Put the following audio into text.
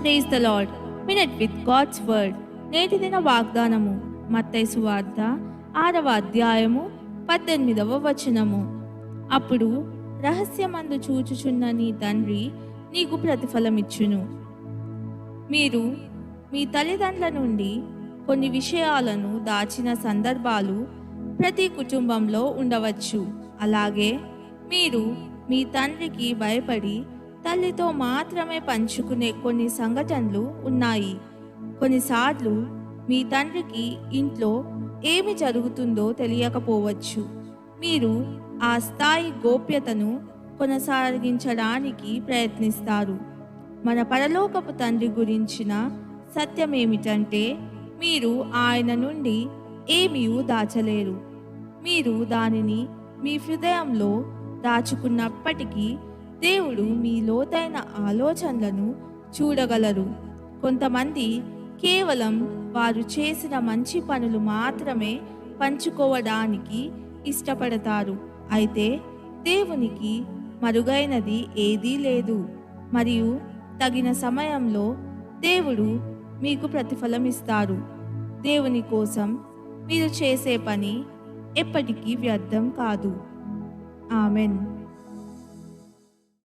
Praise the lord minute with God's word నేటి దిన వాగ్దానము. మత్తైసు వార్త ఆరవ అధ్యాయము పద్దెనిమిదవ వచనము. అప్పుడు రహస్యమందు చూచుచున్న నీ తండ్రి నీకు ప్రతిఫలమిచ్చును. మీరు మీ తల్లిదండ్రుల నుండి కొన్ని విషయాలను దాచిన సందర్భాలు ప్రతి కుటుంబంలో ఉండవచ్చు. అలాగే మీరు మీ తండ్రికి భయపడి తల్లితో మాత్రమే పంచుకునే కొన్ని సంఘటనలు ఉన్నాయి. కొన్నిసార్లు మీ తండ్రికి ఇంట్లో ఏమి జరుగుతుందో తెలియకపోవచ్చు. మీరు ఆ స్థాయి గోప్యతను కొనసాగించడానికి ప్రయత్నిస్తారు. మన పరలోకపు తండ్రి గురించిన సత్యం ఏమిటంటే మీరు ఆయన నుండి ఏమీ దాచలేరు. మీరు దానిని మీ హృదయంలో దాచుకున్నప్పటికీ దేవుడు మీ లోతైన ఆలోచనలను చూడగలరు. కొంతమంది కేవలం వారు చేసిన మంచి పనులు మాత్రమే పంచుకోవడానికి ఇష్టపడతారు. అయితే దేవునికి మరుగైనది ఏదీ లేదు. మరియు తగిన సమయంలో దేవుడు మీకు ప్రతిఫలం ఇస్తారు దేవుని కోసం మీరు చేసే పని ఎప్పటికీ వ్యర్థం కాదు. ఆమెన్.